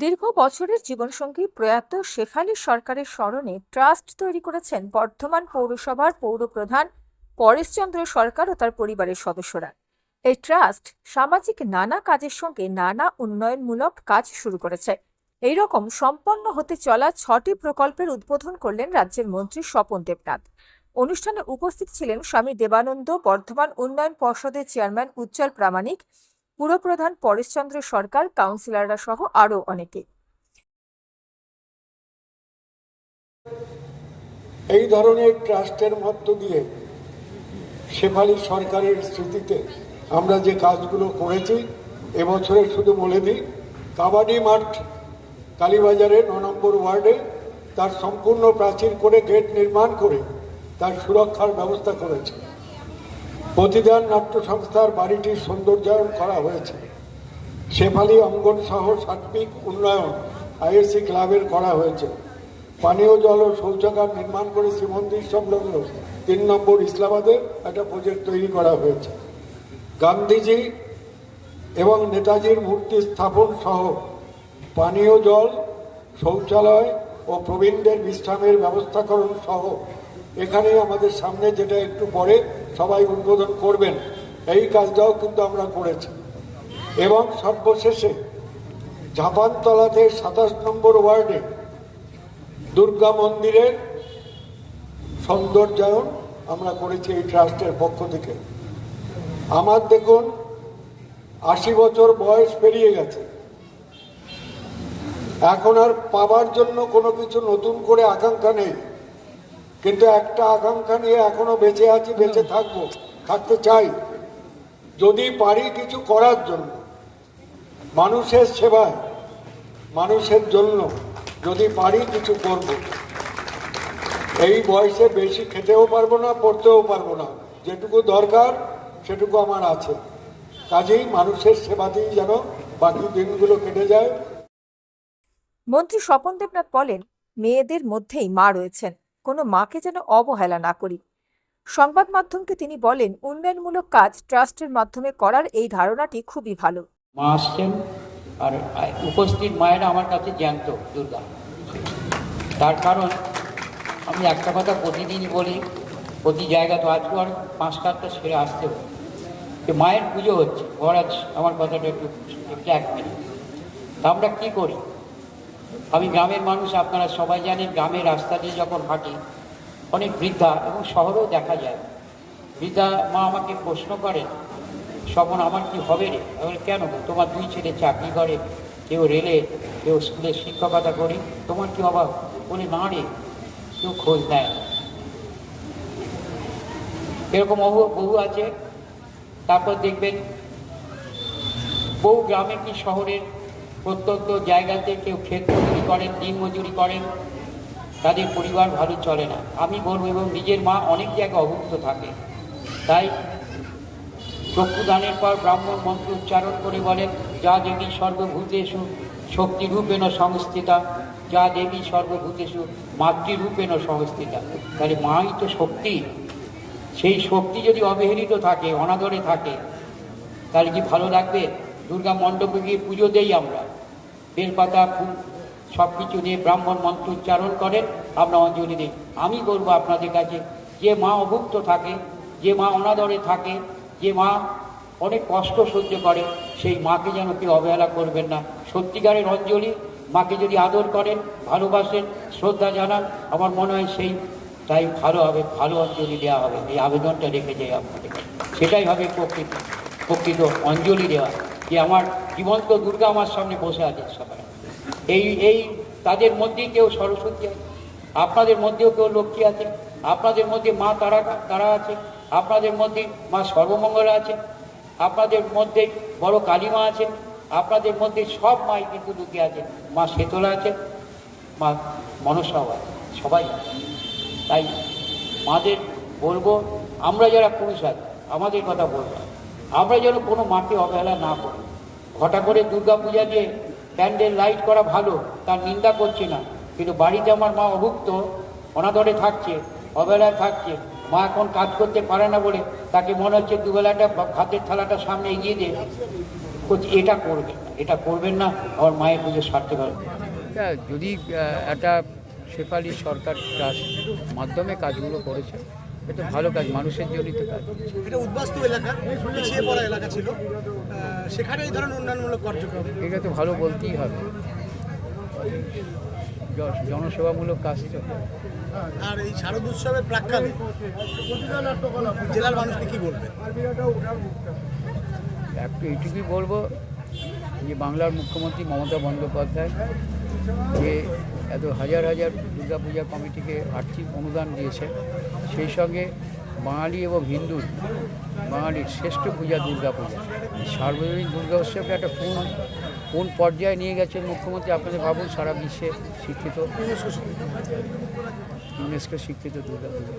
দীর্ঘ বছরের জীবনসঙ্গী প্রয়াত শেফালী সরকারের স্মরণে ট্রাস্ট তৈরি করেছেন বর্ধমান পৌরসভার পৌরপ্রধান পরেশচন্দ্র সরকার ও তার পরিবারের সদস্যরা। এই ট্রাস্ট সামাজিক নানা কাজের সঙ্গে নানা উন্নয়নমূলক কাজ শুরু করেছে। এই রকম সম্পন্ন হতে চলা ছটি প্রকল্পের উদ্বোধন করলেন রাজ্যের মন্ত্রী স্বপন দেবনাথ। অনুষ্ঠানে উপস্থিত ছিলেন স্বামী দেবানন্দ বর্ধমান উন্নয়ন পর্ষদের চেয়ারম্যান উজ্জ্বল প্রামাণিক পুরপ্রধান পরেশচন্দ্র সরকার, কাউন্সিলররা সহ আরও অনেকে। এই ধরনের ট্রাস্টের মধ্য দিয়ে শেফালি সরকারের স্মৃতিতে আমরা যে কাজগুলো করেছি, এবছরে শুধু বলে দিই, কাবাডি মাঠ কালীবাজারে ন নম্বর ওয়ার্ডে তার সম্পূর্ণ প্রাচীর করে গেট নির্মাণ করে তার সুরক্ষার ব্যবস্থা করেছে। প্রতিদান নাট্য সংস্থার বাড়িটির সৌন্দর্যায়ন করা হয়েছে। শেফালি অঙ্গন সহ সার্বিক উন্নয়ন আইএসসি ক্লাবের করা হয়েছে। পানীয় জল ও শৌচাগার নির্মাণ করে শ্রীমন্দির সংলগ্ন তিন নম্বর ইসলামাবাদে একটা প্রজেক্ট তৈরি করা হয়েছে। গান্ধীজি এবং নেতাজির মূর্তি স্থাপন সহ পানীয় জল, শৌচালয় ও প্রবীণদের বিশ্রামের ব্যবস্থাকরণ সহ এখানেই আমাদের সামনে যেটা একটু পরে সবাই উদ্বোধন করবেন। এই কাজটাও কিন্তু আমরা করেছি। এবং সর্বশেষে ঝাপানতলাতে সাতাশ নম্বর ওয়ার্ডে দুর্গা মন্দিরের সৌন্দর্যায়ন আমরা করেছি এই ট্রাস্টের পক্ষ থেকে। আমার দেখুন, আশি বছর বয়স পেরিয়ে গেছে। এখন আর পাবার জন্য কোনো কিছু নতুন করে আকাঙ্ক্ষা নেই। কিন্তু একটা আকাঙ্ক্ষা নিয়ে এখনও বেঁচে আছি, বেঁচে থাকব, থাকতে চাই। যদি পারি কিছু করার জন্য, মানুষের সেবায়, মানুষের জন্য যদি পারি কিছু করব। এই বয়সে বেশি খেতেও পারব না, পড়তেও পারব না। যেটুকু দরকার, সেটুকু আমার আছে। কাজেই মানুষের সেবাতেই যেন বাকি দিনগুলো কেটে যায়। মন্ত্রী স্বপন দেবনাথ বলেন, মেয়েদের মধ্যেই মা রয়েছেন। কোনো মাকে যেন অবহেলা না করি। সংবাদ মাধ্যমকে তিনি বলেন, উন্নয়নমূলক কাজ ট্রাস্টের মাধ্যমে করার এই ধারণাটি খুবই ভালো। মা আসছেন আর উপস্থিত মায়েরা আমার কাছে জ্যান্ত, দুর্গা। তার কারণ আমি একটা কথা প্রতিদিনই বলি, প্রতি জায়গা তো আজকে আর পাঁচটা আটটা সেরে আসতে হবে। যে মায়ের পুজো হচ্ছে, মহারাজ আমার কথাটা একটু একটু এক মিনিট। আমরা কী করি? আমি গ্রামের মানুষ, আপনারা সবাই জানেন, গ্রামের রাস্তা দিয়ে যখন হাঁটি, অনেক বৃদ্ধা এবং শহরেও দেখা যায়। বৃদ্ধা মা আমাকে প্রশ্ন করেন, স্বপন, আমার কি হবে রে? কেন তোমার দুই ছেলে চাকরি করে, কেউ রেলে, কেউ স্কুলে শিক্ষকতা করি, তোমার কি অভাব? বলে, না রে, কেউ খোঁজ নেয় না। এরকম বহু বহু আছে। তারপর দেখবেন, বহু গ্রামে কি শহরের প্রত্যন্ত জায়গাতে কেউ ক্ষেত মজুরি করেন দিন মজুরি করেন, তাদের পরিবার ভালো চলে না। আমি বলব, এবং নিজের মা অনেক জায়গায় অভুক্ত থাকে। তাই চক্ষুদানের পর ব্রাহ্মণ মন্ত্র উচ্চারণ করে বলেন, যা দেবী সর্বভূতেষু শক্তিরূপেণ সংস্থিতা, যা দেবী সর্বভূতেষু মাতৃরূপেণ সংস্থিতা। তাহলে মাই তো শক্তি। সেই শক্তি যদি অবহেলিত থাকে, অনাদরে থাকে, তাহলে কি ভালো লাগবে? দুর্গা মণ্ডপে গিয়ে পুজো দেই আমরা। বেলপাতা, ফুল সব কিছু দিয়ে ব্রাহ্মণ মন্ত্র উচ্চারণ করেন আমরা অঞ্জলি দিই। আমি বলব আপনাদের কাছে, যে মা অভুক্ত থাকে, যে মা অনাদরে থাকে, যে মা অনেক কষ্ট সহ্য করে, সেই মাকে যেন কেউ অবহেলা করবেন না। সত্যিকারের অঞ্জলি, মাকে যদি আদর করেন, ভালোবাসেন, শ্রদ্ধা জানান, আমার মনে হয় সেই তাই ভালো হবে, ভালো অঞ্জলি দেওয়া হবে। এই আবেদনটা রেখে যাই আপনাদের। সেটাই হবে প্রকৃত প্রকৃত অঞ্জলি দেওয়া। যে আমার জীবন্ত দুর্গা আমার সামনে বসে আছে সবাই। এই এই তাদের মধ্যেই কেউ সরস্বতী আছে, আপনাদের মধ্যেও কেউ লক্ষ্মী আছে, আপনাদের মধ্যে মা তারা তারা আছে, আপনাদের মধ্যে মা সর্বমঙ্গলা আছে, আপনাদের মধ্যে বড় কালীমা আছে, আপনাদের মধ্যে সব মাই কিন্তু লুকিয়ে আছে মা শীতলা আছে মা মনসাও আছে সবাই তাই মাদের বলব, আমরা যারা পুরুষ আছি, আমাদের কথা বলব। আমরা যেন কোনো মাকে অবহেলা না করি। ঘটা করে দুর্গা পূজা দিয়ে প্যান্ডেল লাইট করা ভালো, তার নিন্দা করছি না। কিন্তু বাড়িতে আমার মা অভুক্ত, অনাদরে থাকছে, অবহেলায় থাকছে। মা এখন কাজ করতে পারে না বলে তাকে মনে হচ্ছে দুবেলাটা ভাতের থালাটা সামনে এগিয়ে দিয়ে এটা করবে, এটা করবেন না, আমার মায়ের পুজো সারতে পারবে যদি একটা শেফালি সরকার মাধ্যমে কাজগুলো করেছে এটা ভালো কাজ মানুষের জন্যই তো কাজ। এটা উদ্বাস্তু এলাকা পিছিয়ে পড়া এলাকা ছিল। সেখানে এই ধরনের উন্নয়নমূলক কার্যক্রম। এটা তো ভালো বলতেই হবে। জনসেবামূলক কাজ তো। আর এই শারদ উৎসবের প্রাক্কালে জেলার মানুষকে কি বলবেন একটু এইটুকুই বলব যে বাংলার মুখ্যমন্ত্রী মমতা বন্দ্যোপাধ্যায় যে এত হাজার হাজার দুর্গাপূজা কমিটিকে আর্থিক অনুদান দিয়েছে, সেই সঙ্গে বাঙালি এবং হিন্দু, বাঙালির শ্রেষ্ঠ পূজা দুর্গাপূজা সার্বজনীন দুর্গা উৎসবকে একটা কোন কোন পর্যায়ে নিয়ে গেছেন মুখ্যমন্ত্রী আপনাদের ভাবুন সারা বিশ্বে শিক্ষিত, ইউনেস্কো শিক্ষিত দুর্গাপূজা